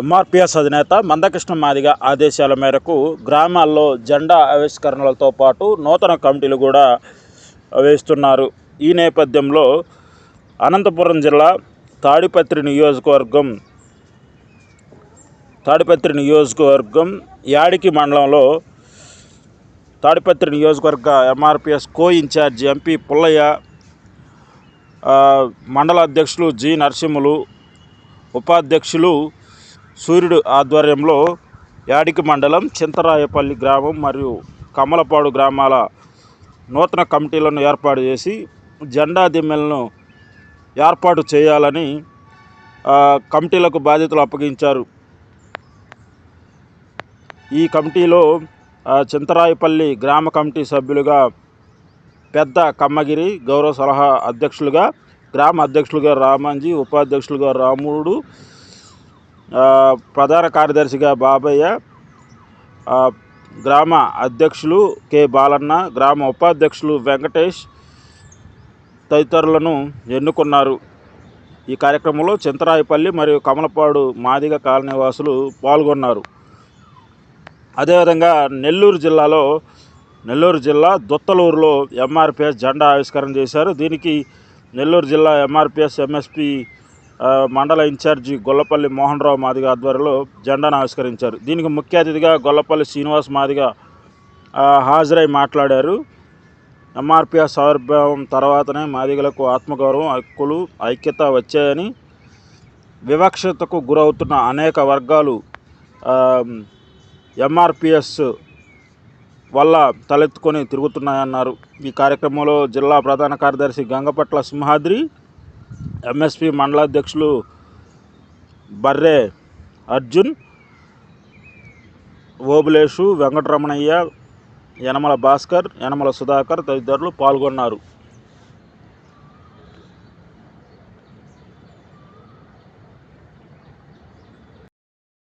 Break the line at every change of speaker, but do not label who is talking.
ఎంఆర్పిఎస్ అధినేత మందకృష్ణ మాదిగ ఆదేశాల మేరకు గ్రామాల్లో జెండా ఆవిష్కరణలతో పాటు నూతన కమిటీలు కూడా వేస్తున్నారు. ఈ నేపథ్యంలో అనంతపురం జిల్లా తాడిపత్రి నియోజకవర్గం తాడిపత్రి నియోజకవర్గం యాడికి మండలంలో తాడిపత్రి నియోజకవర్గ MRPS co incharge MP Pullaiah మండల అధ్యక్షులు జి నరసింహులు ఉపాధ్యక్షులు సూర్యుడు ఆధ్వర్యంలో యాడికి మండలం చింతరాయపల్లి గ్రామం మరియు కమలపాడు గ్రామాల నూతన కమిటీలను ఏర్పాటు చేసి జెండా దిమ్మెలను ఏర్పాటు చేయాలని కమిటీలకు బాధ్యతలు అప్పగించారు. ఈ కమిటీలో చింతరాయపల్లి గ్రామ కమిటీ సభ్యులుగా పెద్ద కమ్మగిరి గౌరవ సలహా అధ్యక్షులుగా గ్రామ అధ్యక్షులుగా రామాంజీ ఉపాధ్యక్షులుగా రాముడు ప్రధాన కార్యదర్శిగా బాబయ్య గ్రామ అధ్యక్షులు కె. బాలన్న గ్రామ ఉపాధ్యక్షులు వెంకటేష్ తదితరులను ఎన్నుకున్నారు. ఈ కార్యక్రమంలో చింతరాయపల్లి మరియు కమలపాడు మాదిగ కాలనీవాసులు పాల్గొన్నారు. అదేవిధంగా నెల్లూరు జిల్లాలో నెల్లూరు జిల్లా దుత్తలూరులో ఎంఆర్పిఎస్ జెండా ఆవిష్కరణ చేశారు. దీనికి నెల్లూరు జిల్లా ఎంఆర్పిఎస్ ఎంఎస్పి మండల ఇన్ఛార్జి గొల్లపల్లి మోహన్ రావు మాదిగ ఆధ్వర్యంలో జెండాను ఆవిష్కరించారు. దీనికి ముఖ్య అతిథిగా గొల్లపల్లి శ్రీనివాస్ మాదిగ హాజరై మాట్లాడారు. ఎంఆర్పిఎస్ ఆవిర్భావం తర్వాతనే మాదిగలకు ఆత్మగౌరవం హక్కులు ఐక్యత వచ్చాయని వివక్షతకు గురవుతున్న అనేక వర్గాలు ఎంఆర్పిఎస్ వల్ల తలెత్తుకొని తిరుగుతున్నాయన్నారు. ఈ కార్యక్రమంలో జిల్లా ప్రధాన కార్యదర్శి గంగపట్ల సింహాద్రి ఎంఎస్పి మండలాధ్యక్షులు బర్రే అర్జున్ ఓబులేషు వెంకటరమణయ్య యనమల భాస్కర్ యనమల సుధాకర్ తదితరులు పాల్గొన్నారు.